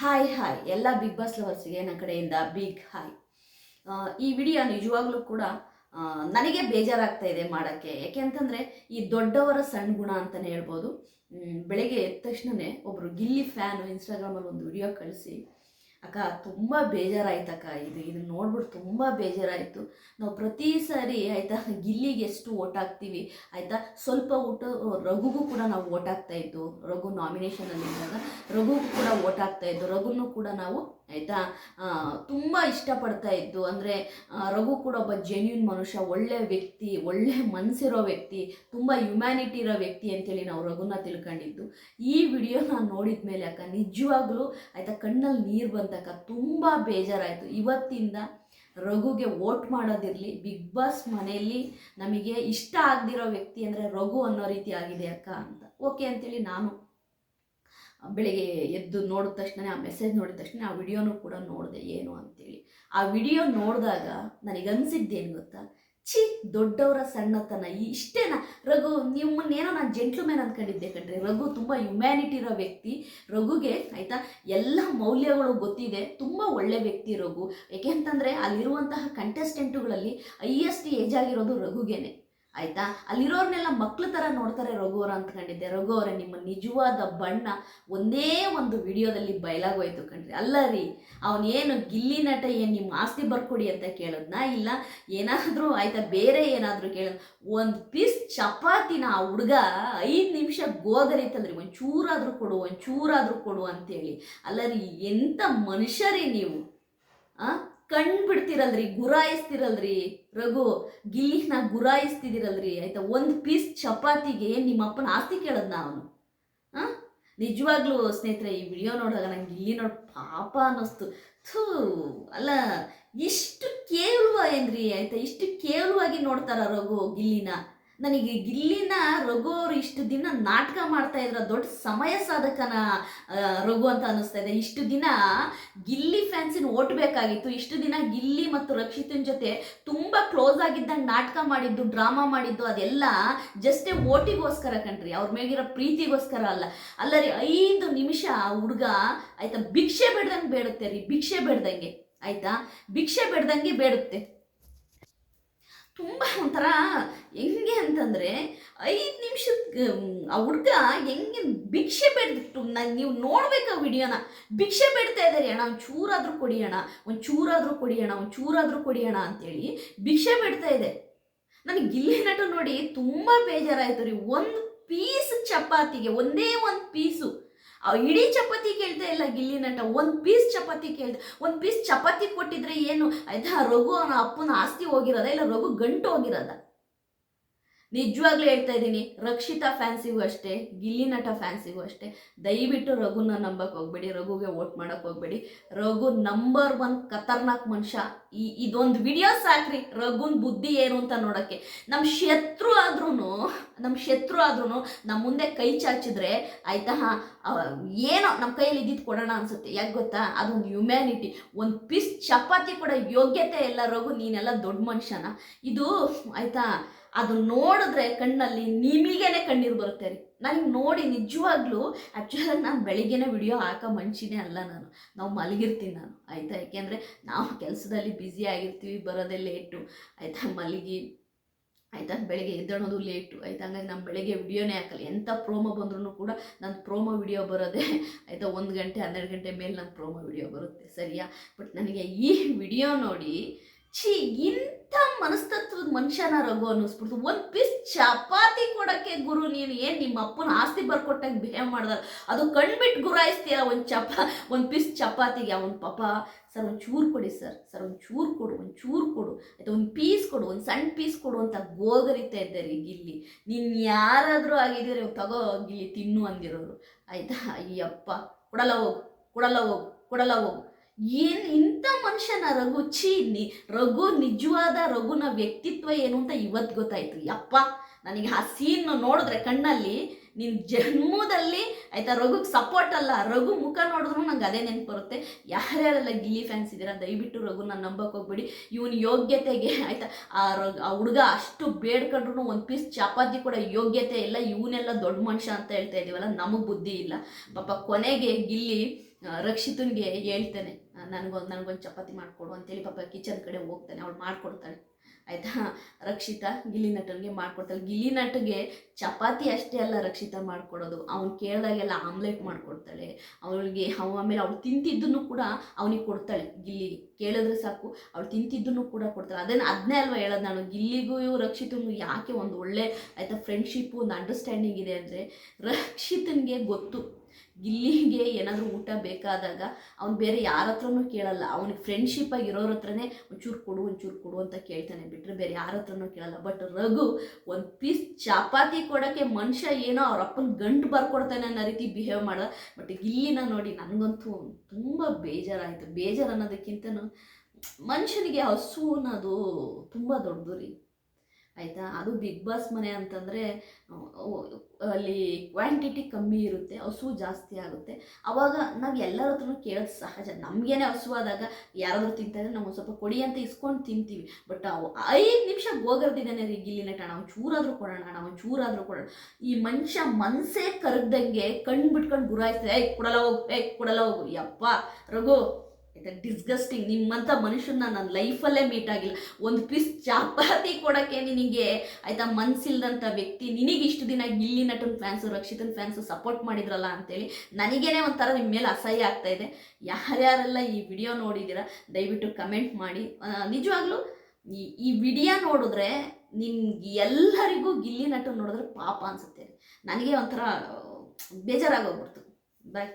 Hi hi ಎಲ್ಲ big boss ಲವರ್ಸ್ಗೆ ನನ್ನ ಕಡೆಯಿಂದ ಬಿಗ್ ಹಾಯ್ ಈ ವಿಡಿಯೋ ನಿಜವಾಗ್ಲೂ ಕೂಡ ನನಗೆ ಬೇಜಾರಾಗ್ತಾ ಇದೆ ಮಾಡೋಕ್ಕೆ. ಯಾಕೆಂತಂದರೆ ಈ ದೊಡ್ಡವರ ಸಣ್ಣ ಗುಣ ಅಂತಲೇ ಹೇಳ್ಬೋದು. ಬೆಳಗ್ಗೆ ಎದ್ದ ತಕ್ಷಣವೇ ಒಬ್ಬರು ಗಿಲ್ಲಿ ಫ್ಯಾನು ಇನ್ಸ್ಟಾಗ್ರಾಮಲ್ಲಿ ಒಂದು ವಿಡಿಯೋ ಕಳಿಸಿ ಅಕ್ಕ, ತುಂಬ ಬೇಜಾರಾಯ್ತಕ್ಕ. ಇದು ಇದನ್ನ ನೋಡ್ಬಿಟ್ಟು ತುಂಬ ಬೇಜಾರಾಯಿತು. ನಾವು ಪ್ರತಿ ಸಾರಿ ಆಯಿತಾ, ಗಿಲ್ಲಿಗೆ ಎಷ್ಟು ಓಟ್ ಹಾಕ್ತೀವಿ, ಆಯಿತಾ? ಸ್ವಲ್ಪ ಊಟ, ರಘುಗೂ ಕೂಡ ನಾವು ಓಟ್ ರಘು ನಾಮಿನೇಷನಲ್ಲಿ ಇದ್ದಾಗ ರಘುಗೂ ಕೂಡ ಓಟ್ ಹಾಕ್ತಾ ರಘುನೂ ಕೂಡ ನಾವು ಆಯಿತಾ? ತುಂಬ ಇಷ್ಟಪಡ್ತಾ ಇದ್ದು, ಅಂದರೆ ರಘು ಕೂಡ ಒಬ್ಬ ಜೆನ್ಯೂನ್ ಮನುಷ್ಯ, ಒಳ್ಳೆ ವ್ಯಕ್ತಿ, ಒಳ್ಳೆ ಮನಸ್ಸಿರೋ ವ್ಯಕ್ತಿ, ತುಂಬ ಹ್ಯುಮ್ಯಾನಿಟಿ ಇರೋ ವ್ಯಕ್ತಿ ಅಂತೇಳಿ ನಾವು ರಘುನ ತಿಳ್ಕೊಂಡಿದ್ದು. ಈ ವಿಡಿಯೋ ನಾನು ನೋಡಿದ ಮೇಲೆ ಅಕ್ಕ, ನಿಜವಾಗ್ಲೂ ಆಯಿತಾ, ಕಣ್ಣಲ್ಲಿ ನೀರು ಬಂತಕ್ಕ ತುಂಬ ಬೇಜಾರಾಯಿತು. ಇವತ್ತಿಂದ ರಘುಗೆ ವೋಟ್ ಮಾಡೋದಿರಲಿ, ಬಿಗ್ ಬಾಸ್ ಮನೆಯಲ್ಲಿ ನಮಗೆ ಇಷ್ಟ ಆಗದಿರೋ ವ್ಯಕ್ತಿ ಅಂದರೆ ರಘು ಅನ್ನೋ ರೀತಿ ಆಗಿದೆ ಅಕ್ಕ ಅಂತ. ಓಕೆ ಅಂತೇಳಿ ನಾನು ಬೆಳಿಗ್ಗೆ ಎದ್ದು ನೋಡಿದ ತಕ್ಷಣ ಆ ಮೆಸೇಜ್ ನೋಡಿದ ತಕ್ಷಣ ಆ ವಿಡಿಯೋನೂ ಕೂಡ ನೋಡಿದೆ, ಏನು ಅಂತೇಳಿ. ಆ ವಿಡಿಯೋ ನೋಡಿದಾಗ ನನಗನ್ಸಿದ್ದೇನು ಗೊತ್ತಾ? ಛೀ, ದೊಡ್ಡವರ ಸಣ್ಣತನ. ಇಷ್ಟೇನ? ರಘು, ನಿಮ್ಮನ್ನೇನೋ ನಾನು ಜೆಂಟ್ಲ್ಮ್ಯಾನ್ ಅಂದ್ಕೊಂಡಿದ್ದೆ ಕಣ್ರಿ. ರಘು ತುಂಬ ಹ್ಯುಮ್ಯಾನಿಟಿ ಇರೋ ವ್ಯಕ್ತಿ. ರಘುಗೆ ಆಯಿತಾ, ಎಲ್ಲ ಮೌಲ್ಯಗಳು ಗೊತ್ತಿದೆ. ತುಂಬ ಒಳ್ಳೆ ವ್ಯಕ್ತಿ ರಘು. ಏಕೆಂತಂದರೆ ಅಲ್ಲಿರುವಂತಹ ಕಂಟೆಸ್ಟೆಂಟುಗಳಲ್ಲಿ ಹೈಯೆಸ್ಟ್ ಏಜ್ ಆಗಿರೋದು ರಘುಗೇನೆ. ಆಯಿತಾ? ಅಲ್ಲಿರೋರ್ನೆಲ್ಲ ಮಕ್ಳ ಥರ ನೋಡ್ತಾರೆ ರಘು ಅಂತ ಅಂದ್ಕೊಂಡಿದ್ದೆ ರಘು ಅವರೇ, ನಿಮ್ಮ ನಿಜವಾದ ಬಣ್ಣ ಒಂದೇ ಒಂದು ವಿಡಿಯೋದಲ್ಲಿ ಬಯಲಾಗೋಯ್ತು ಕಣ್ರಿ. ಅಲ್ಲ ರೀ ಅವನೇನು ಗಿಲ್ಲಿ ನಟ ಏನು ನಿಮ್ಮ ಆಸ್ತಿ ಬರ್ಕೊಡಿ ಅಂತ ಕೇಳೋದ್ನಾ? ಇಲ್ಲ, ಏನಾದರೂ ಆಯಿತಾ? ಬೇರೆ ಏನಾದರೂ ಕೇಳೋದು ಒಂದು ಪೀಸ್ ಚಪಾತಿನ ಆ ಹುಡುಗ ಐದು ನಿಮಿಷ ಗೋಗರಿತಲ್ರಿ ಒಂದು ಚೂರಾದರೂ ಕೊಡು ಒಂದು ಚೂರಾದರೂ ಕೊಡು ಅಂತೇಳಿ. ಅಲ್ಲ ರೀ ಎಂಥ ಮನುಷ್ಯರೇ ನೀವು? ಕಣ್ ಬಿಡ್ತಿರಲ್ರಿ ಗುರಾಯಿಸ್ತಿರಲ್ರಿ. ರಘು, ಗಿಲ್ಲಿನ ಗುರಾಯಿಸ್ತಿದಿರಲ್ರಿ ಆಯ್ತಾ, ಒಂದು ಪೀಸ್ ಚಪಾತಿಗೆ ನಿಮ್ಮ ಅಪ್ಪನ ಆಸ್ತಿ ಕೇಳದ್ನ ಅವನು. ಹಾಂ ನಿಜವಾಗ್ಲೂ ಸ್ನೇಹಿತರೆ, ಈ ವಿಡಿಯೋ ನೋಡಿದಾಗ ನಂಗೆ ಗಿಲ್ಲಿ ನೋಡಿ ಪಾಪ ಅನ್ನಿಸ್ತು. ಥೂ, ಅಲ್ಲ, ಇಷ್ಟು ಕೇವಲ ಏನ್ರಿ? ಆಯ್ತಾ, ಇಷ್ಟು ಕೇವಲವಾಗಿ ನೋಡ್ತಾರ ರಘು, ಗಿಲ್ಲಿನ? ನನಗೆ ಗಿಲ್ಲಿನ ರಘು ಅವರು ಇಷ್ಟು ದಿನ ನಾಟಕ ಮಾಡ್ತಾ ಇದ್ರ ದೊಡ್ಡ ಸಮಯ ಸಾಧಕನ ರಘು ಅಂತ ಅನಿಸ್ತಾ ಇದೆ. ಇಷ್ಟು ದಿನ ಗಿಲ್ಲಿ ಫ್ಯಾನ್ಸಿನ ಓಟ್ ಬೇಕಾಗಿತ್ತು. ಇಷ್ಟು ದಿನ ಗಿಲ್ಲಿ ಮತ್ತು ರಕ್ಷಿತನ ಜೊತೆ ತುಂಬ ಕ್ಲೋಸ್ ಆಗಿದ್ದಂಗೆ ನಾಟಕ ಮಾಡಿದ್ದು ಡ್ರಾಮಾ ಮಾಡಿದ್ದು, ಅದೆಲ್ಲ ಜಸ್ಟೇ ಓಟಿಗೋಸ್ಕರ ಕಣ್ರಿ. ಅವ್ರ ಮೇಗಿರೋ ಪ್ರೀತಿಗೋಸ್ಕರ ಅಲ್ಲ. ಅಲ್ಲರಿ, ಐದು ನಿಮಿಷ ಹುಡುಗ ಆಯ್ತಾ, ಭಿಕ್ಷೆ ಬೇಡ್ದಂಗೆ ಬೇಡುತ್ತೆ ರೀ. ಭಿಕ್ಷೆ ಬೇಡ್ದಂಗೆ. ಆಯ್ತಾ? ಭಿಕ್ಷೆ ಬೇಡ್ದಂಗೆ ಬೇಡುತ್ತೆ. ತುಂಬ ಒಂಥರ ಹೆಂಗೆ ಅಂತಂದರೆ ಐದು ನಿಮಿಷದ ಆ ಹುಡುಗ ಹೆಂಗೆ ಭಿಕ್ಷೆ ಬೇಡ್ದಿಟ್ಟು ನಾನು ನೀವು ನೋಡ್ಬೇಕು ಆ ವಿಡಿಯೋನ. ಭಿಕ್ಷೆ ಬೇಡ್ತಾ ಇದ್ದಾರೆ ಅಣ್ಣ, ಒಂದು ಚೂರಾದರೂ ಕೊಡಿ ಅಣ್ಣ, ಒಂದು ಚೂರಾದರೂ ಕೊಡಿ ಅಣ್ಣ, ಒಂದು ಚೂರಾದರೂ ಕೊಡಿ ಅಣ್ಣ ಅಂತೇಳಿ ಭಿಕ್ಷೆ ಬೇಡ್ತಾ ಇದೆ. ನನಗೆ ಗಿಲ್ಲಿ ನಟ ನೋಡಿ ತುಂಬ ಬೇಜಾರಾಯಿತು ರೀ. ಒಂದು ಪೀಸ್ ಚಪಾತಿಗೆ, ಒಂದೇ ಒಂದು ಪೀಸು. ಇಡೀ ಚಪಾತಿ ಕೇಳ್ತಾ ಇಲ್ಲ ಗಿಲ್ಲಿ ನಟ. ಒಂದು ಪೀಸ್ ಚಪಾತಿ ಕೇಳ್ದೆ. ಒಂದು ಪೀಸ್ ಚಪಾತಿ ಕೊಟ್ಟಿದ್ರೆ ಏನು? ಆಯ್ತಾ, ರಘು ಅವನ ಅಪ್ಪನ ಆಸ್ತಿ ಹೋಗಿರೋದ ಇಲ್ಲ ರಘು ಗಂಟು ಹೋಗಿರೋದ? ನಿಜವಾಗ್ಲೂ ಹೇಳ್ತಾ ಇದ್ದೀನಿ, ರಕ್ಷಿತಾ ಫ್ಯಾನ್ಸಿಗೂ ಅಷ್ಟೇ, ಗಿಲ್ಲಿ ನಟ ಫ್ಯಾನ್ಸಿಗೂ ಅಷ್ಟೇ. ದಯವಿಟ್ಟು ರಘುನ ನಂಬಕ್ಕೆ ಹೋಗ್ಬೇಡಿ, ರಘುಗೆ ವೋಟ್ ಮಾಡಕ್ಕೆ ಹೋಗ್ಬೇಡಿ. ರಘು ನಂಬರ್ ಒನ್ ಖತರ್ನಾಕ್ ಮನುಷ್ಯ. ಈ, ಇದೊಂದು ವಿಡಿಯೋ ಸಾಕ್ರಿ, ರಘುನ್ ಬುದ್ಧಿ ಏನು ಅಂತ ನೋಡೋಕ್ಕೆ. ನಮ್ಮ ಶತ್ರು ಆದ್ರೂ ನಮ್ಮ ಶತ್ರು ಆದ್ರೂ ನಮ್ಮ ಮುಂದೆ ಕೈ ಚಾಚಿದ್ರೆ, ಆಯ್ತಾ ಏನೋ ನಮ್ಮ ಕೈಯಲ್ಲಿ ಇದ್ದಿದ್ದು ಕೊಡೋಣ ಅನ್ಸುತ್ತೆ. ಯಾಕೆ ಗೊತ್ತಾ? ಅದೊಂದು ಹ್ಯುಮ್ಯಾನಿಟಿ ಒಂದು ಪೀಸ್ ಚಪಾತಿ ಕೂಡ ಯೋಗ್ಯತೆ ಎಲ್ಲರಿಗೂ ನೀನೆಲ್ಲ ದೊಡ್ಡ ಮನುಷ್ಯನ. ಇದು ಆಯಿತಾ? ಅದು ನೋಡಿದ್ರೆ ಕಣ್ಣಲ್ಲಿ ನಿಮಗೇನೆ ಕಣ್ಣೀರು ಬರುತ್ತೆ ರೀ. ನನಗೆ ನೋಡಿ ನಿಜವಾಗ್ಲೂ ಆ್ಯಕ್ಚುಲಾಗಿ ನಾನು ಬೆಳಿಗ್ಗೆನೇ ವಿಡಿಯೋ ಹಾಕೋ ಮನುಷ್ಯನೇ ಅಲ್ಲ ನಾನು. ನಾವು ಮಲಗಿರ್ತೀನಿ ನಾನು. ಆಯಿತಾ? ಯಾಕೆಂದರೆ ನಾವು ಕೆಲಸದಲ್ಲಿ ಬ್ಯುಸಿ ಆಗಿರ್ತೀವಿ, ಬರೋದೇ ಲೇಟು ಆಯಿತಾ? ಮಲಗಿ ಆಯಿತಾ? ಬೆಳಗ್ಗೆ ಎದ್ದೇಳೋದು ಲೇಟು ಆಯ್ತಾ? ಹಂಗಾಗಿ ನಾನು ಬೆಳಗ್ಗೆ ವಿಡಿಯೋನೇ ಹಾಕಲ್ಲ. ಎಂಥ ಪ್ರೋಮೋ ಬಂದ್ರೂ ಕೂಡ ನನ್ನ ಪ್ರೋಮೋ ವಿಡಿಯೋ ಬರೋದೇ, ಆಯಿತಾ? ಒಂದು ಗಂಟೆ ಹನ್ನೆರಡು ಗಂಟೆ ಮೇಲೆ ನಾನು ಪ್ರೋಮೋ ವಿಡಿಯೋ ಬರುತ್ತೆ. ಸರಿಯಾ? ಬಟ್ ನನಗೆ ಈ ವಿಡಿಯೋ ನೋಡಿ ಛೀ, ಇಂಥ ಮನಸ್ತತ್ವದ ಮನುಷ್ಯನ ರಘು ಅನ್ನಿಸ್ಬಿಡ್ತು. ಒಂದು ಪೀಸ್ ಚಪಾತಿ ಕೊಡೋಕ್ಕೆ ಗುರು, ನೀನು ಏನು ನಿಮ್ಮ ಅಪ್ಪನ ಆಸ್ತಿ ಬರ್ಕೊಟ್ಟಂಗೆ ಬಿಹೇವ್ ಮಾಡ್ದ? ಅದು ಕಣ್ಬಿಟ್ಟು ಗುರಾಯಿಸ್ತೀಯಲ್ಲ ಒಂದು ಚಪ, ಒಂದು ಪೀಸ್ ಚಪಾತಿಗೆ? ಅವನ ಪಾಪ, ಸರ್ ಒಂದು ಚೂರು ಕೊಡಿ ಸರ್ ಸರ್ ಒಂದು ಚೂರು ಕೊಡು ಒಂದು ಚೂರು ಕೊಡು, ಆಯ್ತು, ಒಂದು ಪೀಸ್ ಕೊಡು, ಒಂದು ಸಣ್ಣ ಪೀಸ್ ಕೊಡು ಅಂತ ಗೋಗರಿತಾ ಇದ್ದಾರೆ ಗಿಲ್ಲಿ. ನೀನು ಯಾರಾದರೂ ಆಗಿದ್ದೀರಿ ತಗೋ ಗಿಲ್ಲಿ ತಿನ್ನು ಅಂದಿರೋರು. ಆಯಿತಾ, ಅಯ್ಯಪ್ಪ, ಕೊಡಲ್ಲ ಹೋಗು ಕೊಡಲ್ಲ ಹೋಗು ಕೊಡಲ್ಲ ಹೋಗು. ಏನು ಇಂಥ ಮನುಷ್ಯನ ರಘು? ಚೀನಿ ರಘು ನಿಜವಾದ ರಘುನ ವ್ಯಕ್ತಿತ್ವ ಏನು ಅಂತ ಇವತ್ತು ಗೊತ್ತಾಯಿತು. ಯಪ್ಪ, ನನಗೆ ಆ ಸೀನ್ ನೋಡಿದ್ರೆ ಕಣ್ಣಲ್ಲಿ ನಿನ್ನ ಜನ್ಮದಲ್ಲಿ ಆಯ್ತಾ ರಘುಗೆ ಸಪೋರ್ಟ್ ಅಲ್ಲ. ರಘು ಮುಖ ನೋಡಿದ್ರು ನಂಗೆ ಅದೇ ನೆನಪು ಬರುತ್ತೆ. ಯಾರ್ಯಾರೆಲ್ಲ ಗಿಲ್ಲಿ ಫ್ಯಾನ್ಸ್ ಇದ್ದೀರಾ ದಯವಿಟ್ಟು ರಘುನ ನಂಬಕ್ಕೆ ಹೋಗ್ಬಿಡಿ. ಇವನ್ ಯೋಗ್ಯತೆಗೆ ಆಯಿತಾ ಆ ರಘು, ಆ ಹುಡುಗ ಅಷ್ಟು ಬೇಡ್ಕೊಂಡ್ರು ಒಂದು ಪೀಸ್ ಚಪಾತಿ ಕೂಡ ಯೋಗ್ಯತೆ ಇಲ್ಲ. ಇವನೆಲ್ಲ ದೊಡ್ಡ ಮನುಷ್ಯ ಅಂತ ಹೇಳ್ತಾ ಇದ್ದೀವಲ್ಲ ನಮಗೆ ಬುದ್ಧಿ ಇಲ್ಲ. ಪಾಪ ಕೊನೆಗೆ ಗಿಲ್ಲಿ ರಕ್ಷಿತನ್ಗೆ ಹೇಳ್ತಾನೆ. ನನಗೊಂದು ನನಗೊಂದು ಚಪಾತಿ ಮಾಡಿಕೊಡು ಅಂತೇಳಿ ಪಾಪ ಕಿಚನ್ ಕಡೆ ಹೋಗ್ತಾನೆ. ಅವಳು ಮಾಡ್ಕೊಡ್ತಾಳೆ. ಆಯಿತಾ? ರಕ್ಷಿತಾ ಗಿಲ್ಲಿ ನಟನ್ಗೆ ಮಾಡ್ಕೊಡ್ತಾಳೆ. ಗಿಲ್ಲಿ ನಟಗೆ ಚಪಾತಿ ಅಷ್ಟೇ ಅಲ್ಲ ರಕ್ಷಿತಾ ಮಾಡ್ಕೊಡೋದು. ಅವ್ನು ಕೇಳಿದಾಗೆಲ್ಲ ಆಮ್ಲೆಟ್ ಮಾಡಿಕೊಡ್ತಾಳೆ. ಅವಳಿಗೆ ಅವ ಆಮೇಲೆ ಅವಳು ತಿಂತಿದ್ದನ್ನು ಕೂಡ ಅವನಿಗೆ ಕೊಡ್ತಾಳೆ ಗಿಲ್ಲಿಗೆ. ಕೇಳಿದ್ರೆ ಸಾಕು, ಅವಳು ತಿಂತಿದ್ದನ್ನು ಕೂಡ ಕೊಡ್ತಾಳೆ. ಅದನ್ನು ಅದನ್ನೇ ಅಲ್ವಾ ಹೇಳೋದು ನಾನು. ಗಿಲ್ಲಿಗೂ ರಕ್ಷಿತನಿಗೂ ಯಾಕೆ ಒಂದು ಒಳ್ಳೆ, ಆಯಿತಾ ಫ್ರೆಂಡ್ಶಿಪ್ಪು ಒಂದು ಅಂಡರ್ಸ್ಟ್ಯಾಂಡಿಂಗ್ ಇದೆ ಅಂದರೆ ರಕ್ಷಿತನಿಗೆ ಗೊತ್ತು. ಗಿಲ್ಲಿಗೆ ಏನಾದರೂ ಊಟ ಬೇಕಾದಾಗ ಅವ್ನು ಬೇರೆ ಯಾರ ಹತ್ರನೂ ಕೇಳಲ್ಲ. ಅವ್ನಿಗೆ ಫ್ರೆಂಡ್ಶಿಪ್ ಆಗಿರೋರ ಹತ್ರನೇ ಒಂಚೂರು ಕೊಡು ಒಂಚೂರು ಕೊಡು ಅಂತ ಕೇಳ್ತಾನೆ. ಬಿಟ್ಟರೆ ಬೇರೆ ಯಾರ ಹತ್ರನೂ ಕೇಳಲ್ಲ. ಬಟ್ ರಘು ಒಂದು ಪೀಸ್ ಚಪಾತಿ ಕೊಡೋಕ್ಕೆ ಮನುಷ್ಯ ಏನೋ ಅವ್ರ ಅಪ್ಪನ ಗಂಟು ಬರ್ಕೊಡ್ತಾನೆ ಅನ್ನೋ ರೀತಿ ಬಿಹೇವ್ ಮಾಡ. ಬಟ್ ಗಿಲ್ಲಿನ ನೋಡಿ ನನಗಂತೂ ತುಂಬ ಬೇಜಾರಾಯಿತು. ಬೇಜಾರು ಅನ್ನೋದಕ್ಕಿಂತನೂ ಮನುಷ್ಯನಿಗೆ ಹಸು ಅನ್ನೋದು ತುಂಬ ದೊಡ್ಡದು ರೀ. ಆಯಿತಾ? ಅದು ಬಿಗ್ ಬಾಸ್ ಮನೆ ಅಂತಂದರೆ ಅಲ್ಲಿ ಕ್ವಾಂಟಿಟಿ ಕಮ್ಮಿ ಇರುತ್ತೆ, ಹಸು ಜಾಸ್ತಿ ಆಗುತ್ತೆ. ಅವಾಗ ನಾವು ಎಲ್ಲರ ಹತ್ರನೂ ಕೇಳೋದು ಸಹಜ. ನಮಗೇನೆ ಹಸುವಾದಾಗ ಯಾರಾದರೂ ತಿಂತಾರೆ, ನಾವು ಸ್ವಲ್ಪ ಕೊಡಿ ಅಂತ ಇಸ್ಕೊಂಡು ತಿಂತೀವಿ. ಬಟ್ ಅವು ಐದು ನಿಮಿಷ ಗೋಗರ್ದಿದ್ದಾನೆ ರೀ ಗಿಲ್ಲಿ ನಟ ನಾವು ಚೂರಾದರೂ ಕೊಡೋಣ ನಾವು ಚೂರಾದರೂ ಕೊಡೋಣ. ಈ ಮನುಷ್ಯ ಮನಸ್ಸೇ ಕರಗ್ದಂಗೆ ಕಣ್ಣು ಬಿಟ್ಕೊಂಡು ಗುರಾಯಿಸ್ತಾರೆ, ಏಯ್, ಕೊಡಲ್ಲ ಹೋಗು, ಏಯ್, ಕೊಡಲ್ಲ ಹೋಗು. ಯಪ್ಪ, ರಘು. ಆಯ್ತಾ ಡಿಸ್ಗಸ್ಟಿಂಗ್ ನಿಮ್ಮಂಥ ಮನುಷ್ಯನ ನನ್ನ ಲೈಫಲ್ಲೇ ಮೀಟ್ ಆಗಿಲ್ಲ. ಒಂದು ಪೀಸ್ ಚಪಾತಿ ಕೊಡೋಕ್ಕೆ ನಿನಗೆ, ಆಯಿತಾ ಮನ್ಸಿಲ್ದಂಥ ವ್ಯಕ್ತಿ ನಿನಗೆ ಇಷ್ಟು ದಿನ ಗಿಲ್ಲಿ ನಟನ್ ಫ್ಯಾನ್ಸು ರಕ್ಷಿತನ್ ಫ್ಯಾನ್ಸು ಸಪೋರ್ಟ್ ಮಾಡಿದ್ರಲ್ಲ ಅಂತೇಳಿ ನನಗೇನೆ ಒಂಥರ ನಿಮ್ಮ ಮೇಲೆ ಅಸಹ್ಯ ಆಗ್ತಾ ಇದೆ. ಯಾರ್ಯಾರೆಲ್ಲ ಈ ವಿಡಿಯೋ ನೋಡಿದ್ದೀರಾ ದಯವಿಟ್ಟು ಕಮೆಂಟ್ ಮಾಡಿ. ನಿಜವಾಗ್ಲೂ ಈ ಈ ವಿಡಿಯೋ ನೋಡಿದ್ರೆ ನಿಮ್ಗೆ ಎಲ್ಲರಿಗೂ ಗಿಲ್ಲಿ ನಟನ್ ನೋಡಿದ್ರೆ ಪಾಪ ಅನ್ಸುತ್ತೆ. ನನಗೆ ಒಂಥರ ಬೇಜಾರಾಗೋಗ್ಬಿಡ್ತು ಬಾಯ್